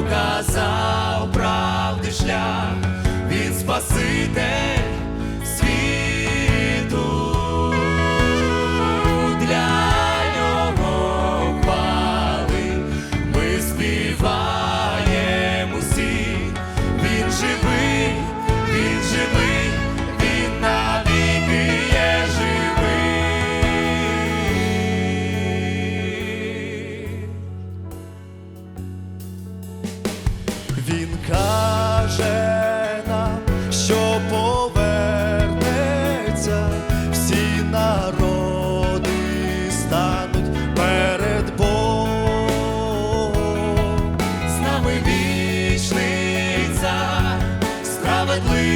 показав правди шлях, він спаситель.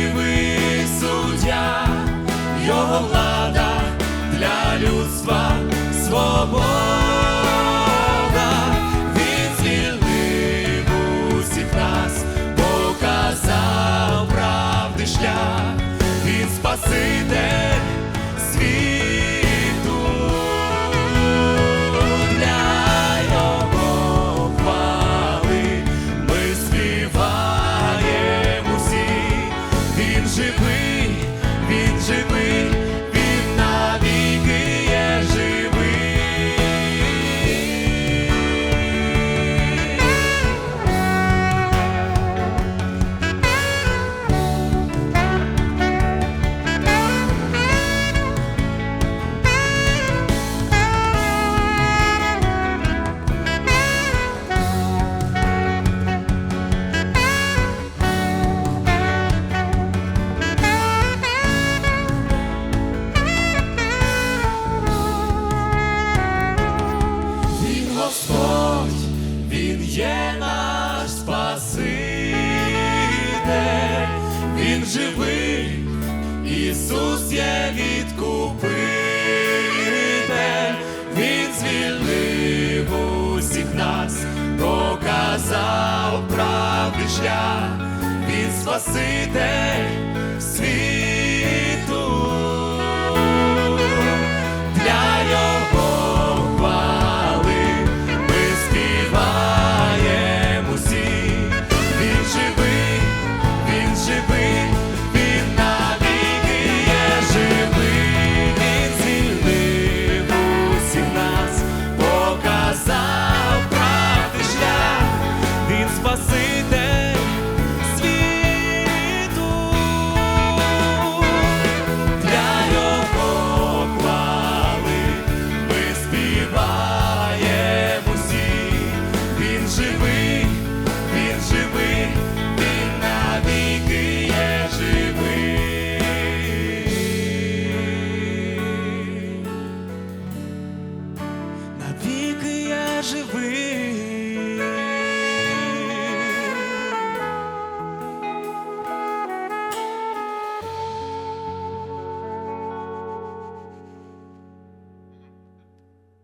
Справедливий суддя, його влада Господь, Він є наш Спаситель, Він живий, Ісус є відкупитель, Він звільнив усіх нас, показав правди шлях, Він Спаситель живий.